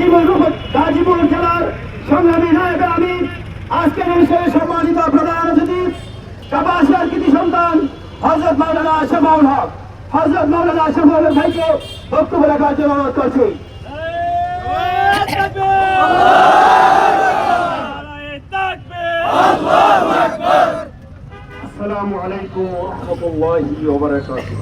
গাজীপুর গাজীপুর জেলার সংগ্রামী নায়ক আমি। আজকের বিষয়ে সম্মানিত প্রধান অতিথি, কাপাসিয়ার কৃতি সন্তান হজরত মাওলানা শফাউল হক। হজরত মাওলানা শফাউল ভাইকে বক্তব্য রাখার জন্য অনুরোধ করছি। الله وبركاته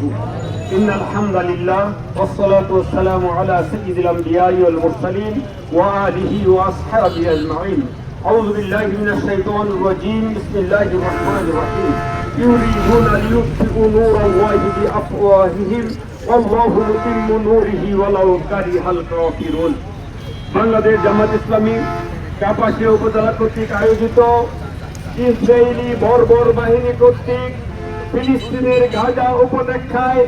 إن الحمد لله والصلاة والسلام على سيد الأنبياء والمرسلين وآله وأصحابه أجمعين أعوذ بالله من الشيطان الرجيم بسم الله الرحمن الرحيم يريدون ليطفئوا نور الله بأفواههم والله متم نوره ولو كره الكافرون বাংলাদেশ জামাত ইসলামী কাপাসিয়া উপজেলা কর্তৃক আয়োজিত ইসরায়েলি বর্বর বাহিনী কর্তৃক ফিলিস্তিনের গাজা উপত্যকায়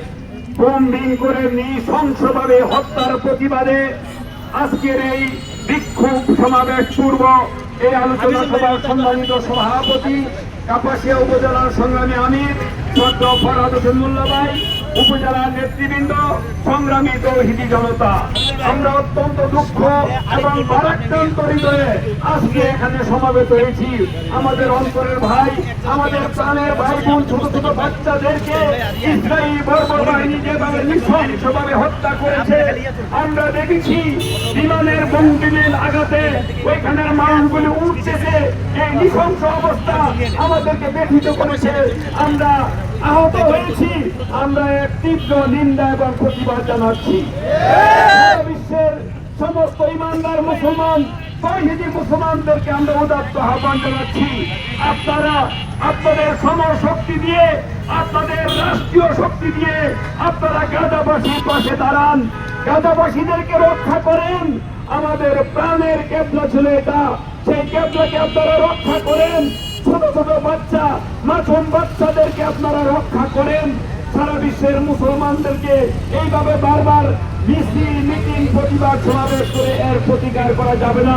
বোম্বিং করে নৃশংসভাবে হত্যার প্রতিবাদে আজকের এই বিক্ষোভ সমাবেশ পূর্ব এই আলোচনা সভার সম্মানিত সভাপতি কাপাসিয়া উপজেলার সংগ্রামী আমির চন্দ্র ফরাদ হোসেন মোল্লাবাই উপজেলার নেতৃবৃন্দ, সংগ্রামী তৌহিদি জনতা, আমরা অত্যন্ত দুঃখ এবং ভারাক্রান্ত হৃদয়ে আজকে এখানে সমাবেত হয়েছি। আমাদের অন্তরের ভাই, আমাদের প্রাণের ভাই বোন ছোট ছোট বাচ্চাদেরকে ইসরায়েল বর্বর বাহিনী যেভাবে নৃশংসভাবে হত্যা করেছে, আমরা দেখেছি বিমানের বঙ্গিনের আঘাতে ওইখানের মানুষগুলি উঠতেছে এই নৃশংস অবস্থা আমাদেরকে ব্যথিত করেছে। আমরা আহত হয়েছি। আমরা এক তীব্র নিন্দা এবং প্রতিবাদ জানাচ্ছি। বিশ্বের সমস্ত ইমানদার মুসলমান মুসলমানদেরকে আমরা উদাত্ত আহ্বান জানাচ্ছি। আপনারা আপনাদের সমশক্তি দিয়ে, আপনাদের রাষ্ট্রীয় শক্তি দিয়ে আপনারা গাজাবাসীর পাশে দাঁড়ান। গাজাবাসীদেরকে রক্ষা করেন। আমাদের প্রাণের কেবলা ছিল এটা। সেই কেবলাকে আপনারা রক্ষা করেন। ছোট ছোট বাচ্চা, মাসুম বাচ্চাদেরকে আপনারা রক্ষা করেন। সারা বিশ্বের মুসলমানদেরকে এইভাবে বারবার প্রতিবাদ, সমাবেশ করে এর প্রতিকার করা যাবে না।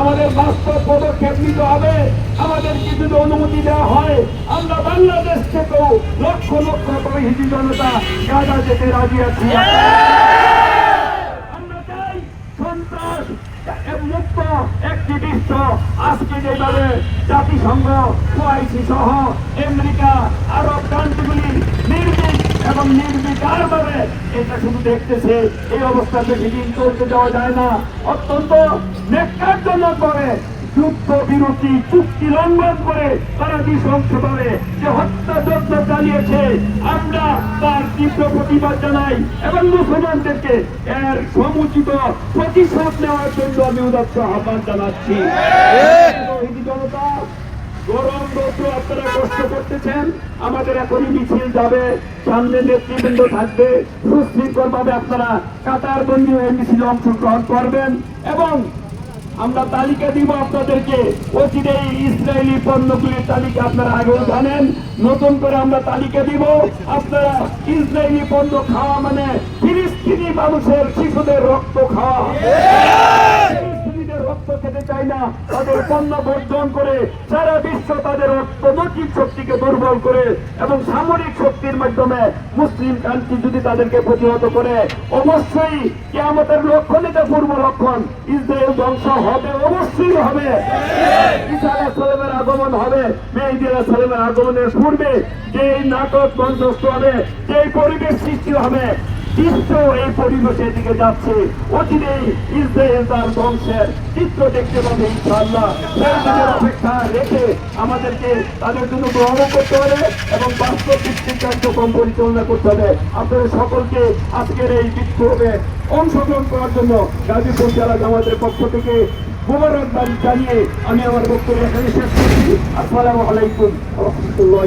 আমাদের বাস্তব পদক্ষেপ নিতে হবে। আমাদেরকে যদি অনুমতি দেওয়া হয়, আমরা বাংলাদেশ থেকেও লক্ষ লক্ষ তহিদি জনতা গাজা যেতে রাজি আছি। বিশ্ব আজকে যেভাবে জাতিসংঘ ওআইসি সহ আমেরিকা, আরব কান্ট্রিগুলি নির্বিক এবং নির্বিকার ভাবে এটা শুধু দেখতেছে, এই অবস্থাতে দিন চলতে দেওয়া যায় না। অত্যন্ত নেকারজনক ভাবে যুদ্ধ বিরতি, চুক্তি লঙ্ঘন করে তারা নৃশংসভাবে যে হত্যা যজ্ঞ চালিয়েছে। আমরা তার তীব্র প্রতিবাদ জানাই এবং মুসলমানদেরকে এর সমুচিত প্রতিশোধ নেওয়ার জন্য আমি উদাত্ত আহ্বান জানাচ্ছি। গরম রৌদ্র আপনারা কষ্ট করতেছেন, আমাদের এখনই মিছিল যাবে, সামনে নেতৃবৃন্দ থাকবে সুশৃঙ্খল ভাবে আপনারা কাতার বন্দী হয়ে মিছিলে অংশগ্রহণ করবেন এবং আমরা তালিকা দিব আপনাদেরকে। অচিরে ইসরায়েলি পণ্যগুলির তালিকা আপনারা আগেও জানেন। নতুন করে আমরা তালিকা দিব। আপনারা ইসরায়েলি পণ্য খাওয়া মানে ফিলিস্তিনি মানুষের শিশুদের রক্ত খাওয়া। চায় না। তাদের পণ্য বর্জন করে সারা বিশ্ব তাদের অর্থনৈতিক শক্তিকে দুর্বল করে এবং সামরিক শক্তির মাধ্যমে মুসলিম কান্ট্রি যদি তাদেরকে প্রতিহত করে, অবশ্যই কি আমাদের লক্ষণ এটা পূর্ব লক্ষণ ইসরায়েল ধ্বংস হবে, অবশ্যই হবে। সালামের আগমন হবে। মেহেদি আলাইহিস সালামের আগমনের পূর্বে যে নাটক মঞ্চস্থ হবে যে পরিবেশ সৃষ্টি হবে বিশ্ব এই পরিবেশের দিকে যাচ্ছে। অচিরেই ইসরায়েল তার ধ্বংসের চিত্র দেখতে পাবে, ইনশাআল্লাহ। সেই অপেক্ষা রেখে আমাদেরকে তাদের জন্য গ্রহণ করতে হবে এবং বাস্তব ভিত্তিক কার্যক্রম পরিচালনা করতে হবে। আপনাদের সকলকে আজকের এই বিক্ষোভে অংশগ্রহণ করার জন্য গাজীপুর জেলা জামাতের পক্ষ থেকে মোবারকবাদ জানিয়ে আমি আমার বক্তব্য এখানে শেষ করছি। আসসালামু আলাইকুম রহমতুল্লাহ